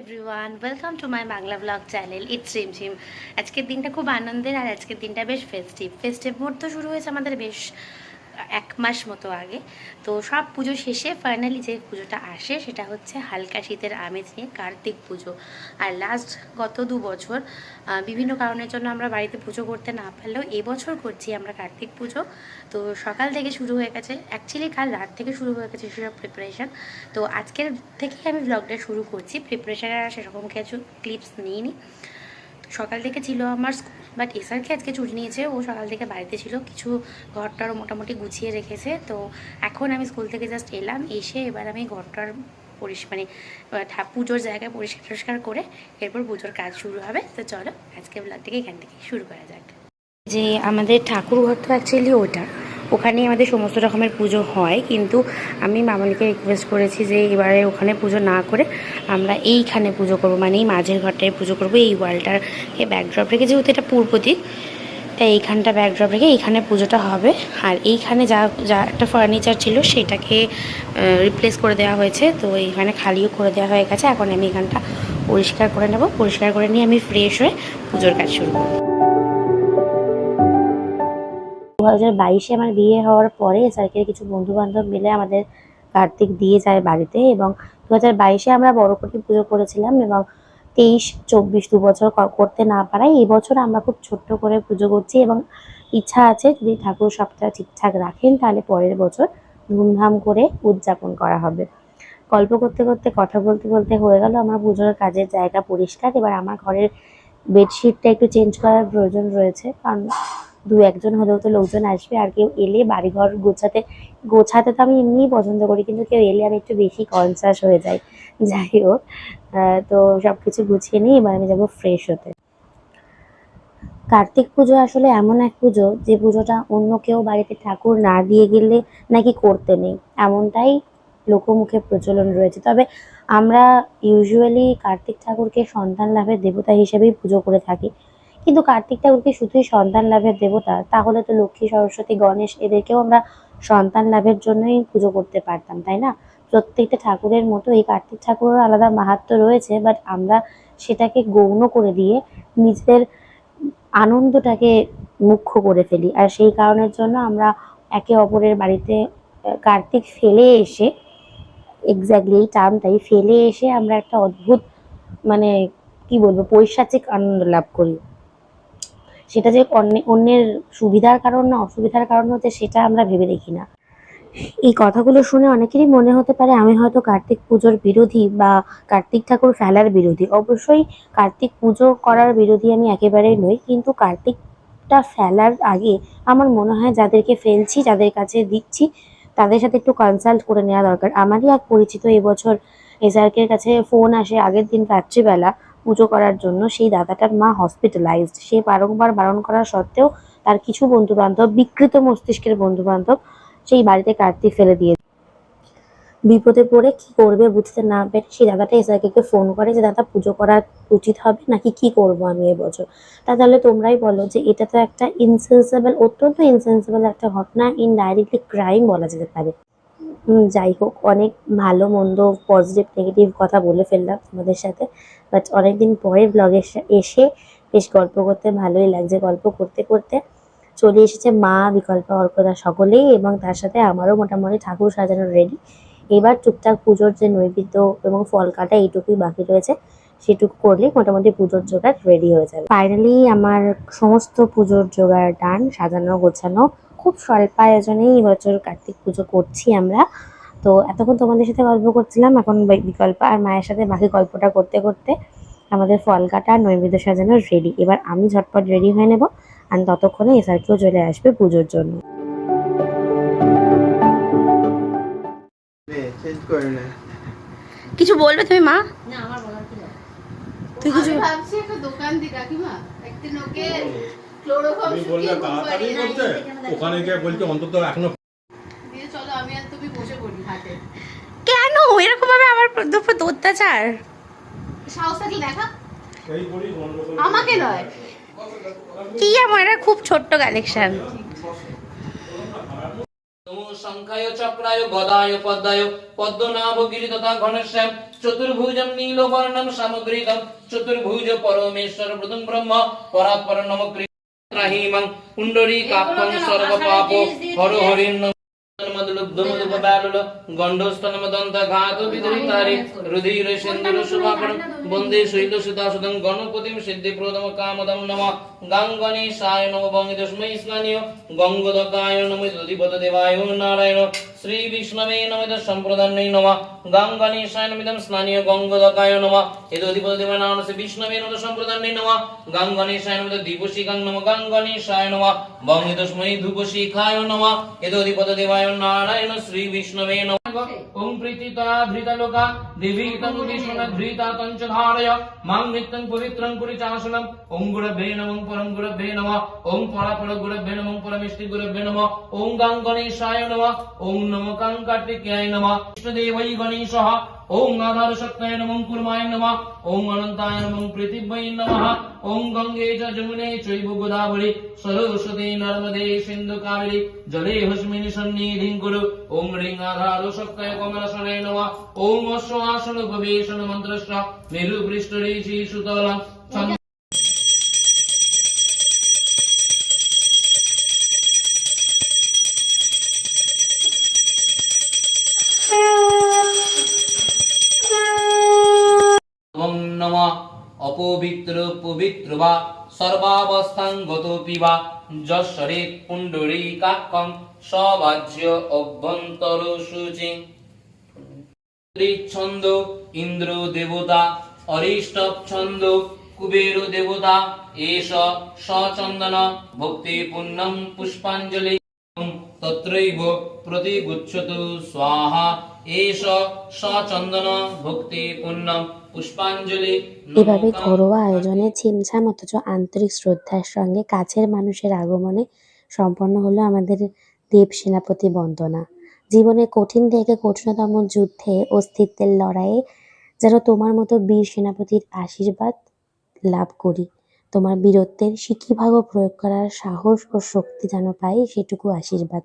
Everyone welcome to my Bangla blog channel it's Rimjhim আজকের দিনটা খুব আনন্দের আর আজকের দিনটা বেশ ফেস্টিভ ফেস্টিভ মোড তো শুরু হয়েছে আমাদের বেশ এক মাস মতো আগে। তো সব পুজো শেষে ফাইনালি যে পুজোটা আসে, সেটা হচ্ছে হালকা শীতের আমেজ নিয়ে কার্তিক পুজো। আর লাস্ট গত দু বছর বিভিন্ন কারণের জন্য আমরা বাড়িতে পুজো করতে না পারলেও এবছর করছি আমরা কার্তিক পুজো। তো সকাল থেকে শুরু হয়ে গেছে অ্যাকচুয়ালি কাল রাত থেকে শুরু হয়ে গেছে সেসব প্রিপারেশন তো আজকের থেকেই আমি ব্লগটা শুরু করছি। প্রিপারেশনের সেরকম কিছু ক্লিপস নিইনি। সকাল থেকে ছিল আমার বাট এসআরকে আজকে ছুটি নিয়েছে, ও সকাল থেকে বাড়িতে ছিল, কিছু ঘরটারও মোটামুটি গুছিয়ে রেখেছে, তো এখন আমি স্কুল থেকে জাস্ট এলাম, এসে এবার আমি ঘরটার পরিষ মানে পুজোর জায়গায় পরিষ্কার টরিষ্কার করে এরপর পুজোর কাজ শুরু হবে, তো চলো আজকে ব্লগটাকে এখান থেকে শুরু করা যাক। যে আমাদের ঠাকুর ঘর তো অ্যাকচুয়ালি ওটা ওখানেই আমাদের সমস্ত রকমের পুজো হয়, কিন্তু আমি মামনিকে রিকোয়েস্ট করেছি যে এবারে ওখানে পুজো না করে আমরা এইখানে পুজো করব মানে এই মাঝের ঘরটায় পুজো করব, এই ওয়ালটারকে ব্যাকড্রপ রেখে, যেহেতু এটা পূর্ব দিক, তাই এইখানটা ব্যাকড্রপ রেখে এইখানে পুজোটা হবে। আর এইখানে যা যা একটা ফার্নিচার ছিল সেটাকে রিপ্লেস করে দেওয়া হয়েছে, তো এইখানে খালিও করে দেওয়া হয়ে গেছে। এখন আমি এখানটা পরিষ্কার করে নেব, পরিষ্কার করে নিয়ে আমি ফ্রেশ হয়ে পুজোর কাজ শুরু করব। দু হাজার বাইশে আমার বিয়ে হওয়ার পরে সার্কেলের কিছু বন্ধু বান্ধব মিলে আমাদের কার্তিক দিয়ে যায় বাড়িতে এবং দু হাজার বাইশে আমরা বড় করে পুজো করেছিলাম এবং তেইশ, চব্বিশ দু বছর করতে না পারায় এই বছর আমরা খুব ছোট্ট করে পুজো করছি এবং ইচ্ছা আছে যদি ঠাকুর সবটা ঠিকঠাক রাখেন তাহলে পরের বছর ধুমধাম করে উদযাপন করা হবে। গল্প করতে করতে, কথা বলতে বলতে হয়ে গেল আমার পুজোর কাজের জায়গা পরিষ্কার, এবার আমার ঘরের বেডশিটটা একটু চেঞ্জ করার প্রয়োজন রয়েছে। কারণ দু একজন হলেও তো লোকজন আসবে আর কেউ এলে বাড়িঘর গোছাতে গোছাতে তো আমি এমনিই পছন্দ করি, কিন্তু কেউ এলে আমি একটু বেশি কনসাস হয়ে যাই। যাই হোক তো সব কিছু গুছিয়ে নিই এবার আমি যাব ফ্রেশ হতে। কার্তিক পুজো আসলে এমন এক পুজো, যে পুজোটা অন্য কেউ বাড়িতে ঠাকুর না দিয়ে গেলে নাকি করতে নেই। এমনটাই লোকমুখে প্রচলন রয়েছে। তবে আমরা ইউজুয়ালি কার্তিক ঠাকুরকে সন্তান লাভের দেবতা হিসেবেই পুজো করে থাকি। কিন্তু কার্তিক ঠাকুরকে শুধুই সন্তান লাভের দেবতা, তাহলে তো লক্ষ্মী, সরস্বতী, গণেশ, এদেরকেও আমরা সন্তান লাভের জন্যই পুজো করতে পারতাম, তাই না? প্রত্যেকটা ঠাকুরের মতো এই কার্তিক ঠাকুরের আলাদা মাহাত্ম রয়েছে বাট আমরা সেটাকে গৌণ করে দিয়ে নিজেদের আনন্দটাকে মুখ্য করে ফেলি। আর সেই কারণের জন্য আমরা একে অপরের বাড়িতে কার্তিক ফেলে এসে এক্স্যাক্টলি এই টার্মটাই, ফেলে এসে আমরা একটা অদ্ভুত মানে কি বলব, পৈশাচিক আনন্দ লাভ করি। সেটা যে অন্য- অন্যের সুবিধার কারণ না অসুবিধার কারণ হতে সেটা আমরা ভেবে দেখি না। এই কথাগুলো শুনে অনেকেরই মনে হতে পারে আমি হয়তো কার্তিক পুজোর বিরোধী বা কার্তিক ঠাকুর ফেলার বিরোধী। অবশ্যই কার্তিক পুজো করার বিরোধী আমি একেবারেই নই, কিন্তু কার্তিকটা ফেলার আগে আমার মনে হয় যাদেরকে ফেলছি, যাদের কাছে দিচ্ছি, তাদের সাথে একটু কনসাল্ট করে নেওয়া দরকার। আমারই এক পরিচিত এবছর এসআরকের কাছে ফোন আসে আগের দিন রাত্রিবেলা। পুজো করার জন্য সেই দাদাটার মা হসপিটালাইজড সে বারংবার বারণ করা সত্ত্বেও তার কিছু বন্ধু বান্ধব বিকৃত মস্তিষ্কের বন্ধু বান্ধব সেই বাড়িতে কার্তিক ফেলে দিয়ে বিপদে পড়ে কি করবে বুঝতে না পেরে সেই দাদাটা এসআরকে ফোন করে যে, দাদা, পুজো করা উচিত হবে নাকি কি করব আমি এবছর? তা তাহলে তোমরাই বলো যে, এটা তো একটা ইনসেন্সিবল অত্যন্ত ইনসেন্সিবল একটা ঘটনা। ইনডাইরেক্টলি ক্রাইম বলা যেতে পারে। যাই হোক, অনেক ভালো, মন্দ পজিটিভ নেগেটিভ কথা বলে ফেললাম তোমাদের সাথে। বাট অনেকদিন পরে ব্লগে এসে বেশ গল্প করতে ভালোই লাগছে, গল্প করতে করতে। চলে এসেছে মা, বিকল্প, অর্কদা সকলেই এবং তার সাথে আমারও মোটামুটি ঠাকুর সাজানো রেডি এবার টুকটাক পুজোর যে নৈবেদ্য এবং ফল কাটা এইটুকুই বাকি রয়েছে, সেটুকু করলেই মোটামুটি পুজোর জোগাড় রেডি হয়ে যাবে। ফাইনালি আমার সমস্ত পুজোর জোগাড় ডান সাজানো, গোছানো। খুব স্বল্প আয়োজনেই এবছর কার্তিক পুজো করছি আমরা। তো এতক্ষণ তোমাদের সাথে গল্প করছিলাম এখন বিকল্প আর মায়ের সাথে বাকি গল্পটা করতে করতে আমাদের ফল কাটা আর নৈবেদ্য সাজানো রেডি এবার আমি ঝটপট রেডি হয়ে নেব আর ততক্ষণে এসআরকেও চলে আসবে পুজোর জন্য। চেঞ্জ করে নে। কিছু বলবে তুমি মা? না আমার বলার কি আছে? তুই কিছু আমি ভাবছি একটা দোকান দি কাকিমা। একদিন ওকে ক্লোরোফর্ম শুকিয়ে তাড়াতাড়ি করতে? ওখানে গিয়ে বলছে অন্তত এখনও দিয়ে চলো আমি আর তুমি বসে পড়ি হাটে কেন? এরকম ভাবে আমার দুপুর অত্যাচার। সাহস থাকলে দেখা? আমাকে নয়। কি এটা খুব ছোট্ট কালেকশন নমো চক্রায় গদায় পদ্মায় পদ্মনাভ গিরি তথা ঘনশ্যাম চতুর্ভুজম নীলবর্ণম সামগ্রিকম চতুর্ভুজ পরমেশ্বর প্রথম ব্রহ্ম পরাৎপর নম ঘাত বিদরিতারি রুধির সিন্ধুর শুভাকরণ বন্দে শৈল সুতাসুদং গণপতিম সিদ্ধিপ্রদম কামদম নম গাঙ্গণেশায় নম বঙ্গদস্মৈ স্নানীয় গঙ্গদকায় নম দেবায় নারায়ণ শ্রী বিষ্ণবে নমিদ সম্প্রদান্যై নম গাঙ্গণেশায় নমিদম স্নানীয় গঙ্গদকায় নম। নারায়ণ শ্রী বিষ্ণবে নমিদ সম্প্রদান্যై নম। গাঙ্গণেশায় নমিদ দীপশিখাং নম। গাঙ্গণেশায় নম। বঙ্গদস্মৈ ধূপশিখায় নম। এদধিপত দেবায় নারায়ণ শ্রী বিষ্ণবে নম। ওম প্রীতিতা ধৃতলোকা দেবী তঞ্চ ধারয়। মাং নিত্যং পবিত্রং পরিচাসনম। ওম গুরভে নমঃ, পরম নমঃ। ওম পরাপর নমঃ নমঃ। গাং নমঃ। নমো নমঃ। কৃষ্ণদেবৈ গণেশः ওম আধার শক্তায় নমঃ কুর্মায় নমঃ ওম অনন্তায় নমঃ পৃথিব্যৈ নমঃ ওম গঙ্গে চ যমুনে চৈব গোদাবরী সরস্বতী নর্মদে সিন্ধু কাবেরী জলে হস্মিনী সন্নিধিং কুরু ওম রিং আধার শক্তায় কমলাসনায় নমঃ ওম অশ্ব আসন উপবেশন মন্ত্রশ্চ নম। অপবিত্র পবিত্র বা সর্বাবস্থান গত পিবা যশ্বরে পুণ্ডরী কাক্ষম সবাজ্য অভ্যন্তর সূচি ছন্দ ইন্দ্র দেবতা অরিষ্টভ ছন্দ কুবের দেবতা, এষ সচন্দন ভক্তি পুণ্যম পুষ্পাঞ্জলি। তত্রৈব প্রতিগুচ্ছতু স্বাহা। এষ সচন্দন ভক্তি পুণ্যম পুষ্পাঞ্জলি এভাবে ঘরোয়া আয়োজনে ছিমছাম অথচ আন্তরিক শ্রদ্ধার সঙ্গে কাছের মানুষের আগমনে সম্পন্ন হলো আমাদের দেব সেনাপতি বন্দনা। জীবনে কঠিন থেকে কঠিনতম যুদ্ধে অস্তিত্বের লড়াইয়ে যেন তোমার মতো বীর সেনাপতির আশীর্বাদ লাভ করি। তোমার বীরত্বের সিকিভাগও প্রয়োগ করার সাহস ও শক্তি যেন পাই সেটুকু আশীর্বাদ।